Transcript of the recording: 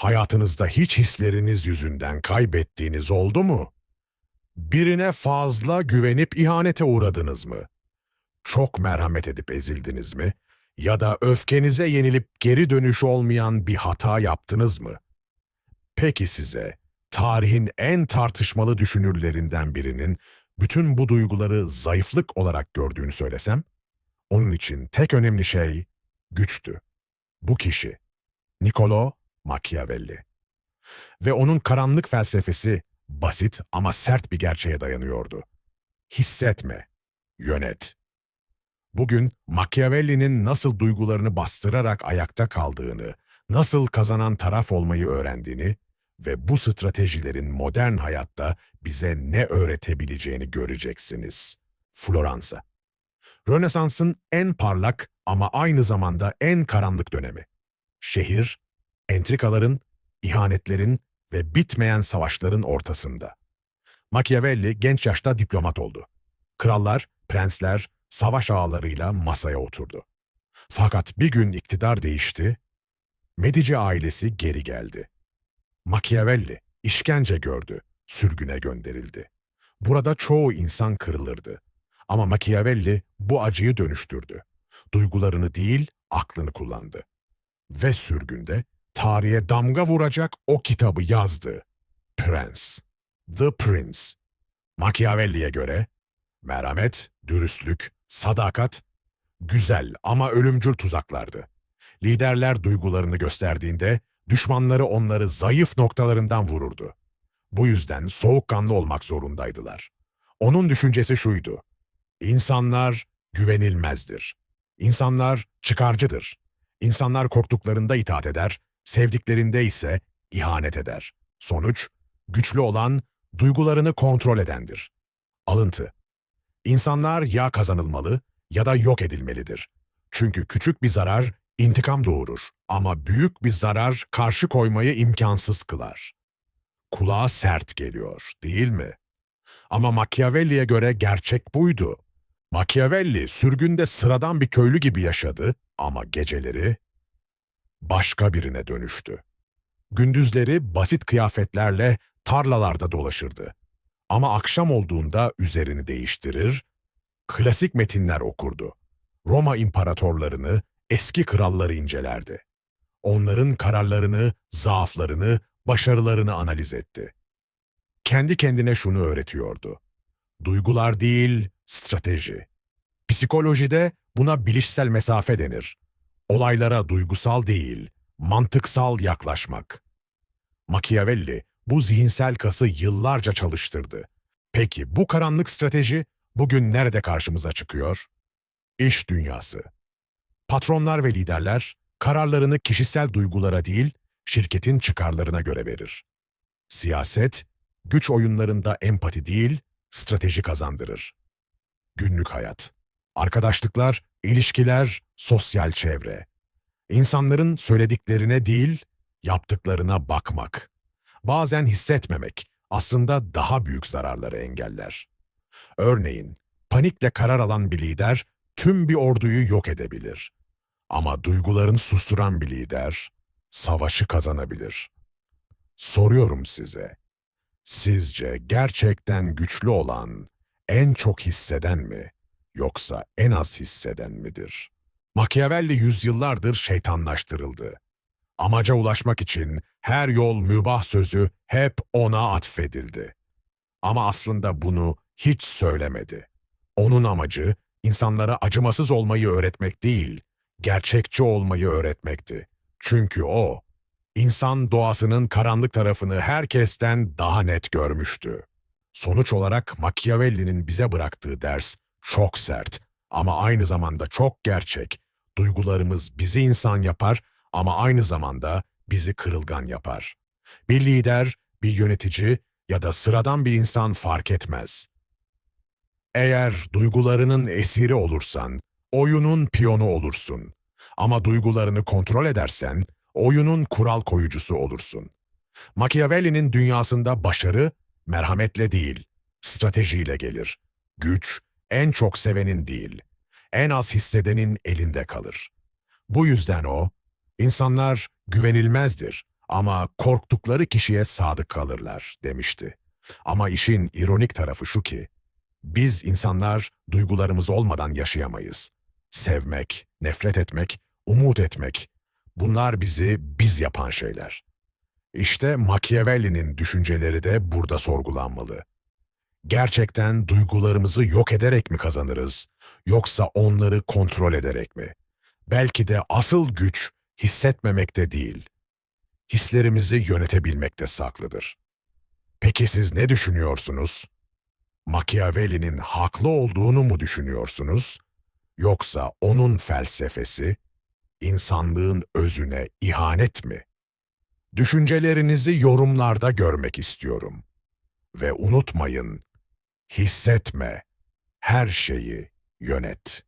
Hayatınızda hiç hisleriniz yüzünden kaybettiğiniz oldu mu? Birine fazla güvenip ihanete uğradınız mı? Çok merhamet edip ezildiniz mi? Ya da öfkenize yenilip geri dönüş olmayan bir hata yaptınız mı? Peki size, tarihin en tartışmalı düşünürlerinden birinin bütün bu duyguları zayıflık olarak gördüğünü söylesem? Onun için tek önemli şey güçtü. Bu kişi, Niccolo Machiavelli. Ve onun karanlık felsefesi basit ama sert bir gerçeğe dayanıyordu. Hissetme, yönet. Bugün Machiavelli'nin nasıl duygularını bastırarak ayakta kaldığını, nasıl kazanan taraf olmayı öğrendiğini ve bu stratejilerin modern hayatta bize ne öğretebileceğini göreceksiniz. Floransa. Rönesans'ın en parlak ama aynı zamanda en karanlık dönemi. Şehir, entrikaların, ihanetlerin ve bitmeyen savaşların ortasında. Machiavelli genç yaşta diplomat oldu. Krallar, prensler, savaş ağalarıyla masaya oturdu. Fakat bir gün iktidar değişti, Medici ailesi geri geldi. Machiavelli işkence gördü, sürgüne gönderildi. Burada çoğu insan kırılırdı. Ama Machiavelli bu acıyı dönüştürdü. Duygularını değil, aklını kullandı. Ve sürgünde tarihe damga vuracak o kitabı yazdı. Prens. The Prince. Machiavelli'ye göre merhamet, dürüstlük, sadakat güzel ama ölümcül tuzaklardı. Liderler duygularını gösterdiğinde düşmanları onları zayıf noktalarından vururdu. Bu yüzden soğukkanlı olmak zorundaydılar. Onun düşüncesi şuydu. İnsanlar güvenilmezdir. İnsanlar çıkarcıdır. İnsanlar korktuklarında itaat eder, sevdiklerinde ise ihanet eder. Sonuç, güçlü olan duygularını kontrol edendir. Alıntı. İnsanlar ya kazanılmalı ya da yok edilmelidir. Çünkü küçük bir zarar intikam doğurur ama büyük bir zarar karşı koymayı imkansız kılar. Kulağa sert geliyor, değil mi? Ama Machiavelli'ye göre gerçek buydu. Machiavelli sürgünde sıradan bir köylü gibi yaşadı ama geceleri başka birine dönüştü. Gündüzleri basit kıyafetlerle tarlalarda dolaşırdı. Ama akşam olduğunda üzerini değiştirir, klasik metinler okurdu. Roma imparatorlarını, eski kralları incelerdi. Onların kararlarını, zaaflarını, başarılarını analiz etti. Kendi kendine şunu öğretiyordu. Duygular değil, strateji. Psikolojide buna bilişsel mesafe denir. Olaylara duygusal değil, mantıksal yaklaşmak. Machiavelli bu zihinsel kası yıllarca çalıştırdı. Peki bu karanlık strateji bugün nerede karşımıza çıkıyor? İş dünyası. Patronlar ve liderler kararlarını kişisel duygulara değil, şirketin çıkarlarına göre verir. Siyaset, güç oyunlarında empati değil, strateji kazandırır. Günlük hayat. Arkadaşlıklar, ilişkiler, sosyal çevre. İnsanların söylediklerine değil, yaptıklarına bakmak. Bazen hissetmemek aslında daha büyük zararları engeller. Örneğin, panikle karar alan bir lider tüm bir orduyu yok edebilir. Ama duygularını susturan bir lider savaşı kazanabilir. Soruyorum size, sizce gerçekten güçlü olan en çok hisseden mi yoksa en az hisseden midir? Machiavelli yüzyıllardır şeytanlaştırıldı. Amaca ulaşmak için her yol mübah sözü hep ona atfedildi. Ama aslında bunu hiç söylemedi. Onun amacı insanlara acımasız olmayı öğretmek değil, gerçekçi olmayı öğretmekti. Çünkü o, insan doğasının karanlık tarafını herkesten daha net görmüştü. Sonuç olarak Machiavelli'nin bize bıraktığı ders çok sert ama aynı zamanda çok gerçek. Duygularımız bizi insan yapar ama aynı zamanda bizi kırılgan yapar. Bir lider, bir yönetici ya da sıradan bir insan fark etmez. Eğer duygularının esiri olursan, oyunun piyonu olursun. Ama duygularını kontrol edersen, oyunun kural koyucusu olursun. Machiavelli'nin dünyasında başarı, merhametle değil, stratejiyle gelir. Güç, en çok sevenin değil, en az hissedenin elinde kalır. Bu yüzden o, insanlar güvenilmezdir Ama korktukları kişiye sadık kalırlar demişti. Ama işin ironik tarafı şu ki, biz insanlar duygularımız olmadan yaşayamayız. Sevmek, nefret etmek, umut etmek, bunlar bizi biz yapan şeyler. İşte Machiavelli'nin düşünceleri de burada sorgulanmalı. Gerçekten duygularımızı yok ederek mi kazanırız, yoksa onları kontrol ederek mi? Belki de asıl güç hissetmemekte değil, hislerimizi yönetebilmekte saklıdır. Peki siz ne düşünüyorsunuz? Machiavelli'nin haklı olduğunu mu düşünüyorsunuz? Yoksa onun felsefesi, insanlığın özüne ihanet mi? Düşüncelerinizi yorumlarda görmek istiyorum. Ve unutmayın, hissetme, her şeyi yönet.